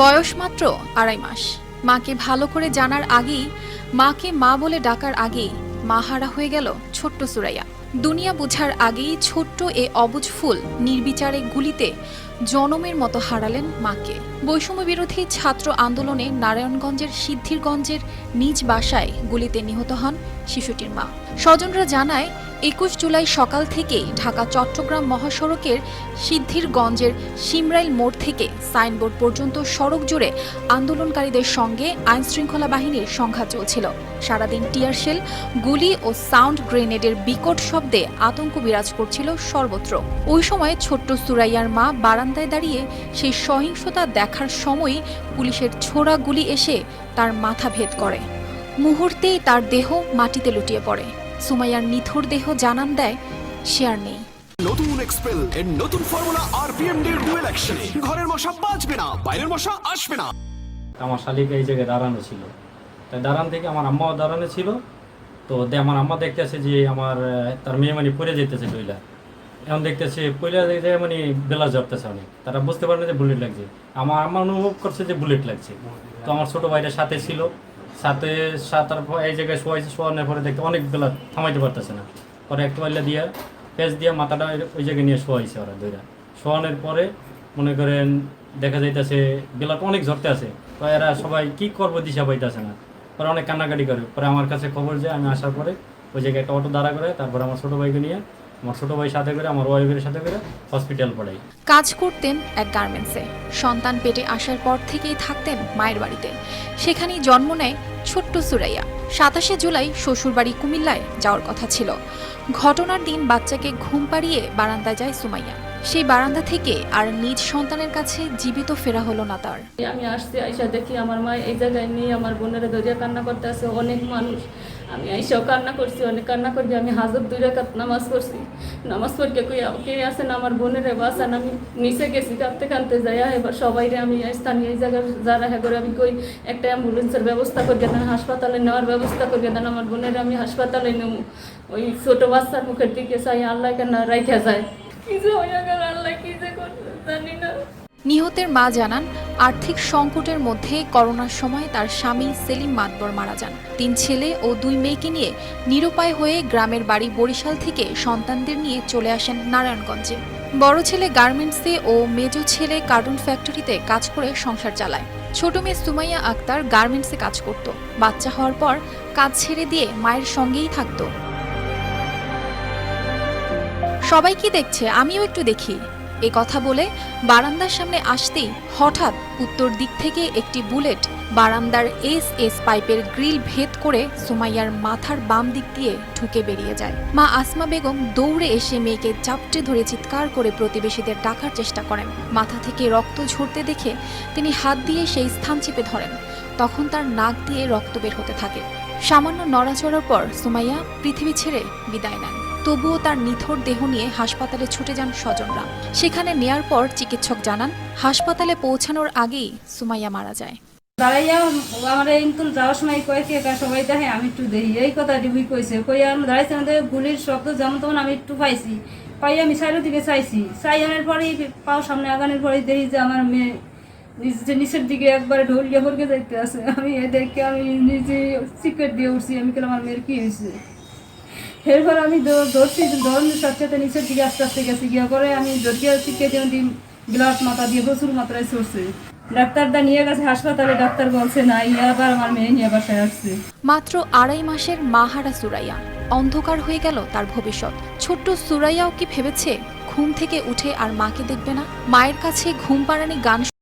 বয়স মাত্র আড়াই মাস। মাকে ভালো করে জানার আগেই মাকে মা বলে ডাকার আগেই মা হারা হয়ে গেল ছোট্ট সুরাইয়া। দুনিয়া বুঝার আগেই ছোট্ট এ অবুজ ফুল নির্বিচারে গুলিতে জনমের মতো হারালেন মাকে। বৈষম্য বিরোধী ছাত্র আন্দোলনে নারায়ণগঞ্জের সিদ্ধিরগঞ্জের নিজ বাসায় গুলিতে নিহত হন শিশুটির মা। স্বজনরা জানায় একুশ জুলাই সকাল থেকেই ঢাকা চট্টগ্রাম মহাসড়কের সিদ্ধিরগঞ্জের সিমরাইল মোড় থেকে সাইনবোর্ড পর্যন্ত সড়ক জুড়ে আন্দোলনকারীদের সঙ্গে আইনশৃঙ্খলা বাহিনীর সংঘাত চলছিল। সারাদিন টিয়ারশেল গুলি ও সাউন্ড গ্রেনেডের বিকট শব্দে আতঙ্ক বিরাজ করছিল সর্বত্র। ওই সময় ছোট্ট সুরাইয়ার মা বারান্দায় দাঁড়িয়ে সেই সহিংসতা দেখার সময় পুলিশের ছোড়া গুলি এসে তার মাথা ভেদ করে। মুহূর্তেই তার দেহ মাটিতে লুটিয়ে পড়ে। সুমাইয়ার নিথর দেহ জানান দেয় সে আর নেই। নতুন এক্সপেল এর নতুন ফর্মুলা আরপিএম ডির ডুয়েল অ্যাকশনে ঘরের মশা বাঁচবে না বাইরের মশা আসবে না। আমার শালিক এই জায়গায় দাঁড়ানো ছিল। তাই দাঁড়ান থেকে আমার আম্মাও দাঁড়ানো ছিল। তো দে- আমার আম্মা দেখতেছে যে আমার তার মেয়ে মানে পড়ে যেতেছে পইলা এখন দেখতেছে দেখতে মানে বেলা ঝরতেছে অনেক। তারা বুঝতে পারে না যে বুলেট লাগছে। আমার আম্মা অনুভব করছে যে বুলেট লাগছে। তো আমার ছোট ভাইটা সাথে ছিল। সাথে সাতার এই জায়গায় শোয়াইছে শোয়ানোর পরে দেখতে অনেক বেলা থামাইতে পারতেছে না। পরে একটু পাল্লা দিয়ে পেঁচ দিয়ে মাথাটা ওই জায়গায় নিয়ে শোয়াইছে ওরা দুইটা শোয়ানোর পরে মনে করেন দেখা যাইতেছে বেলাটা অনেক ঝরতে আছে। তো এরা সবাই কি করব দিশা পাইতেছে না। পরে অনেক কান্নাকাটি করে। পরে আমার কাছে খবর যে আমি আসার পরে ওই জায়গায় একটা অটো দাঁড়া করে তারপরে আমার ছোটো ভাইকে নিয়ে আমার ছোটো ভাই সাথে করে আমার ওয়াইফের সাথে করে হসপিটাল পড়াই। কাজ করতেন এক গার্মেন্টসে সন্তান পেটে আসার পর থেকেই থাকতেন মায়ের বাড়িতে। সেখানেই জন্ম নেয় ছোট্ট সুরাইয়া। সাতাশে জুলাই শ্বশুরবাড়ি কুমিল্লায় যাওয়ার কথা ছিল। ঘটনার দিন বাচ্চাকে ঘুম পাড়িয়ে বারান্দায় যায় সুমাইয়া। সেই বারান্দা থেকে আর নিজ সন্তানের কাছে জীবিত ফেরা হলো না তার। আমি আসছি আইসা দেখি আমার মা এই জায়গায় নিয়ে আমার বোনের ধরিয়া কান্না করতে আছে অনেক মানুষ। আমি আইসাও কান্না করছি, অনেক কান্না করছি আমি হাজর দুই রেখাত নামাজ পড়ছি। নামাজ পড়কে কই কে আছেন আমার বোনের বাসান আমি নিচে গেছি, কাঁদতে কাঁদতে যাই এবার সবাইরে আমি স্থানীয় এই জায়গায় যারা হ্যাঁ করে আমি কই একটা অ্যাম্বুলেন্সের ব্যবস্থা করিয়ে দেন, হাসপাতালে নেওয়ার ব্যবস্থা করিয়ে দেন, আমার বোনের আমি হাসপাতালে নেব। ওই ছোট বাচ্চার মুখের দিকে চাই, আল্লাহ কেন রাইখা যায়? কি যে হয়ে গেল, আল্লাহ কি যে করছে জানি না। নিহতের মা জানান, আর্থিক সংকটের মধ্যে করোনার সময় তার স্বামী সেলিম মাতবর মারা যান। তিন ছেলে ও দুই মেয়েকে নিয়ে নিরুপায় হয়ে গ্রামের বাড়ি বরিশাল থেকে সন্তানদের নিয়ে চলে আসেন নারায়ণগঞ্জে। বড় ছেলে গার্মেন্টসে ও মেজো ছেলে কার্টুন ফ্যাক্টরিতে কাজ করে সংসার চালায়। ছোট মেয়ে সুমাইয়া আক্তার গার্মেন্টসে কাজ করত। বাচ্চা হওয়ার পর কাজ ছেড়ে দিয়ে মায়ের সঙ্গেই থাকতো। সবাই কি দেখছে? আমিও একটু দেখি। এ কথা বলে বারান্দার সামনে আসতেই হঠাৎ উত্তর দিক থেকে একটি বুলেট বারান্দার এস এস পাইপের গ্রিল ভেদ করে সুমাইয়ার মাথার বাম দিক দিয়ে ঢুকে বেরিয়ে যায়। মা আসমা বেগম দৌড়ে এসে মেয়েকে চাপটে ধরে চিৎকার করে প্রতিবেশীদের ডাকার চেষ্টা করেন। মাথা থেকে রক্ত ঝরতে দেখে তিনি হাত দিয়ে সেই স্থান চেপে ধরেন। তখন তার নাক দিয়ে রক্ত বের হতে থাকে। সামান্য নড়াচড়ার পর সুমাইয়া পৃথিবী ছেড়ে বিদায় নেন। তবুও তার নিথর দেহ নিয়ে হাসপাতালে ছুটে যান স্বজনরা। সেখানে নেয়ার পর চিকিৎসক জানান, হাসপাতালে পৌঁছানোর আগেই সুমাইয়া মারা যায়। যাওয়ার সময় সবাই দেখে, আমি দেখি। এই কথা আমি যেমন আমি দিকে চাইছি। চাই পরেই পাও সামনে দেখি যে মেয়ে নিচে নিচের দিকে একবারে ঢলিয়া ভরকে যাইতে আছে। আমি এ আমি নিজে সিকেট দিয়ে উঠছি। আমি কেন আমার মেয়ের কি হয়েছে? এরপর আমি দৌড়ছি দৌড়ানোর সাথে নিচের দিকে আস্তে আস্তে গেছি। গিয়া করে আমি দৌড়িয়ে সিকে দিয়ে ব্লাড মাথা দিয়ে প্রচুর মাত্রায় চড়ছে ডাক্তারটা নিয়ে গেছে হাসপাতালে, ডাক্তার বলছে মাত্র আড়াই মাসের মাহারা সুরাইয়া। অন্ধকার হয়ে গেল তার ভবিষ্যৎ। ছোট্ট সুরাইয়াও কি ভেবেছে, ঘুম থেকে উঠে আর মাকে দেখবে না? মায়ের কাছে ঘুম পাড়ানি গান